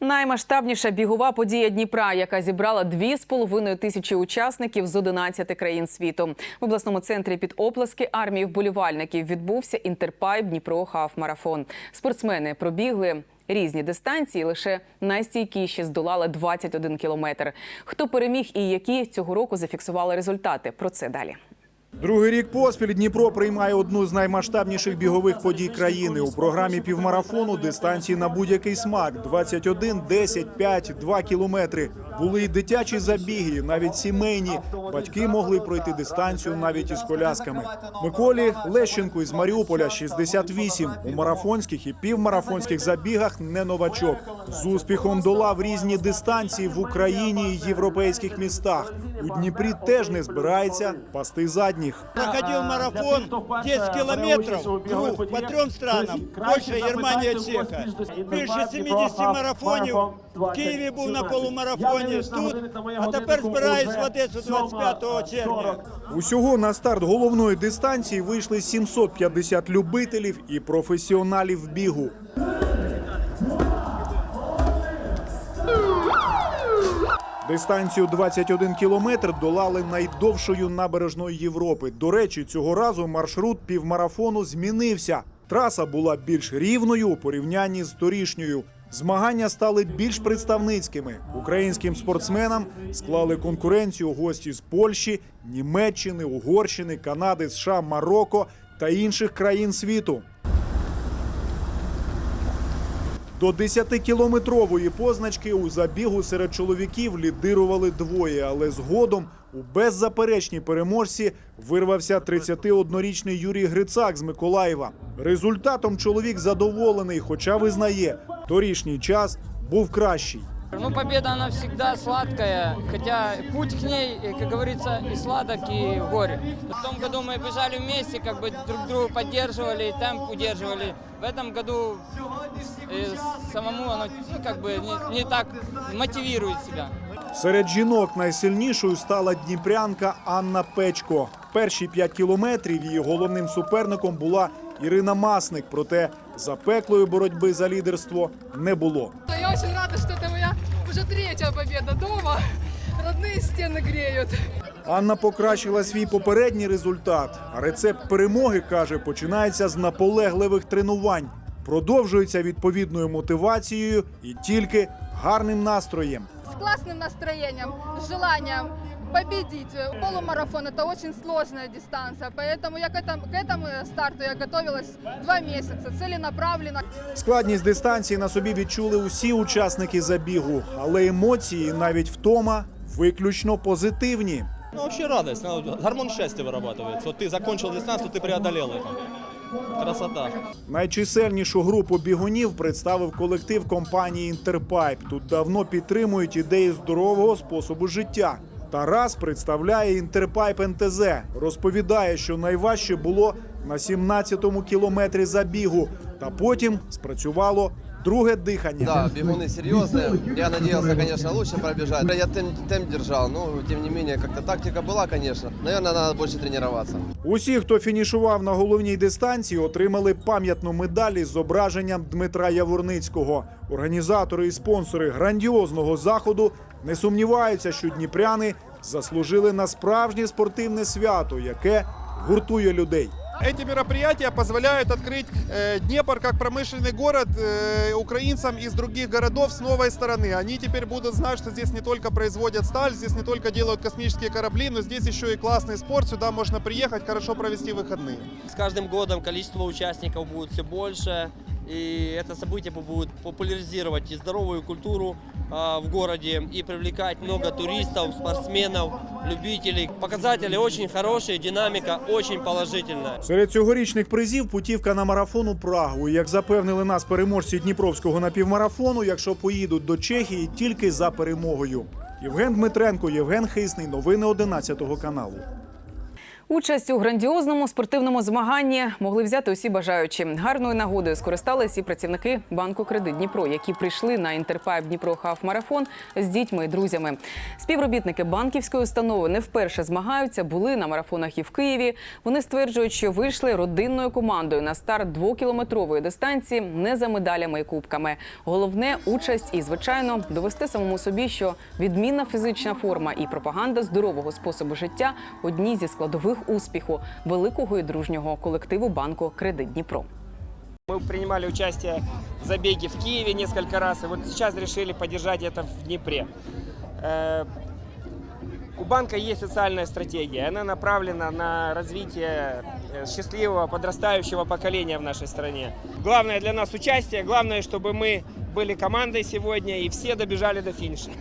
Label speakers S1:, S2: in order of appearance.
S1: Наймасштабніша бігова подія Дніпра, яка зібрала 2,5 тисячі учасників з 11 країн світу. В обласному центрі під оплески армії вболівальників відбувся інтерпайп Дніпро Хав Марафон. Спортсмени пробігли різні дистанції, лише найстійкіші здолали 21 кілометр. Хто переміг і які цього року зафіксували результати? Про це далі.
S2: Другий рік поспіль Дніпро приймає одну з наймасштабніших бігових подій країни. У програмі півмарафону дистанції на будь-який смак 21, 10, 5, 2 кілометри. Були й дитячі забіги, навіть сімейні. Батьки могли пройти дистанцію навіть із колясками. Миколі Лещенку із Маріуполя 68. У марафонських і півмарафонських забігах не новачок. З успіхом долав різні дистанції в Україні і європейських містах. У Дніпрі теж не збирається пасти задніх.
S3: Проходил марафон 10 километров круг по трем странам. Польша, Германия, Чеха. Більше 70 марафонів. В Києві був на полумарафоні. Тут, а тепер збираюсь в Одесу 25 червня.
S2: Усього на старт головної дистанції вийшли 750 любителів і професіоналів бігу. Дистанцію 21 кілометр долали найдовшою набережною Європи. До речі, цього разу маршрут півмарафону змінився. Траса була більш рівною у порівнянні з торішньою. Змагання стали більш представницькими. Українським спортсменам склали конкуренцію гості з Польщі, Німеччини, Угорщини, Канади, США, Марокко та інших країн світу. До 10-кілометрової позначки у забігу серед чоловіків лідирували двоє, але згодом у беззаперечній переможці вирвався 31-річний Юрій Грицак з Миколаєва. Результатом чоловік задоволений, хоча визнає, торішній час був кращий.
S4: Ну, победа, она всегда сладкая, хотя путь к ней, э, как говорится, и сладок, и горе. В том году мы бежали вместе, как бы друг друга поддерживали, темп удерживали. В этом году э, самому оно ну, как бы не, не так мотивирует себя.
S2: Серед жінок найсильнішою стала дніпрянка Анна Печко. Перші 5 кілометрів її головним суперником була Ірина Масник. Проте запеклої боротьби за лідерство не було.
S5: Я очень рада, что это моя уже третья победа дома. Родные стены греют.
S2: Анна покращила свій попередній результат. А рецепт перемоги каже, починається з наполегливих тренувань, продовжується відповідною мотивацією і тільки гарним настроєм.
S5: С классным настроением, с желанием победить. Полумарафон – это очень сложная дистанция, поэтому я к этому, к этому старту я готовилась два месяца, целенаправленно.
S2: Складність дистанції на собі відчули усі учасники забігу, але емоції, навіть втома, виключно позитивні.
S6: Ну, вообще радость, ну, гормон счастья вырабатывается. Вот ты закончил дистанцию, ты преодолел это. Красота.
S2: Найчисельнішу групу бігунів представив колектив компанії Інтерпайп. Тут давно підтримують ідеї здорового способу життя. Тарас представляє Інтерпайп НТЗ. Розповідає, що найважче було на 17-му кілометрі забігу, та потім спрацювало друге дихання.
S7: Да, бегуны серьезные. Я надеялся, конечно, лучше пробежать. Я темп, темп держал, но тем не менее, как-то тактика была, конечно. Наверное, надо больше тренироваться.
S2: Усі, хто фінішував на головній дистанції, отримали пам'ятну медаль із зображенням Дмитра Яворницького. Організатори і спонсори грандіозного заходу не сумніваються, що дніпряни заслужили на справжнє спортивне свято, яке гуртує людей.
S8: Эти мероприятия позволяют открыть э, Днепр как промышленный город э, украинцам из других городов с новой стороны. Они теперь будут знать, что здесь не только производят сталь, здесь не только делают космические корабли, но здесь еще и классный спорт. Сюда можно приехать, хорошо провести выходные.
S9: С каждым годом количество участников будет все больше, и это событие будет популяризировать и здоровую культуру а, в городе, и привлекать много туристов, спортсменов, любителей. Показатели очень хорошие, динамика очень положительная.
S2: Серед цьогорічних призів путівка на марафон у Прагу. Як запевнили нас переможці Дніпровського напівмарафону, якщо поїдуть до Чехії, тільки за перемогою. Євген Дмитренко, Євген Хисний. Новини 11 каналу.
S1: Участь у грандіозному спортивному змаганні могли взяти усі бажаючі. Гарною нагодою скористались і працівники банку Кредит Дніпро, які прийшли на інтерпайп Дніпро Хав Марафон з дітьми і друзями. Співробітники банківської установи не вперше змагаються, були на марафонах і в Києві. Вони стверджують, що вийшли родинною командою на старт двокілометрової дистанції не за медалями і кубками. Головне участь і, звичайно, довести самому собі, що відмінна фізична форма і пропаганда здорового способу життя одні зі складових успіху великого і дружнього колективу банку Кредит Дніпро.
S10: Мы принимали участие в забеге в Киеве несколько раз, и вот сейчас решили поддержать это в Днепре. Э, У банка есть социальная стратегия, она направлена на развитие э, счастливого подрастающего поколения в нашей стране. Главное для нас участие, главное, чтобы мы были командой сегодня и все добежали до финиша.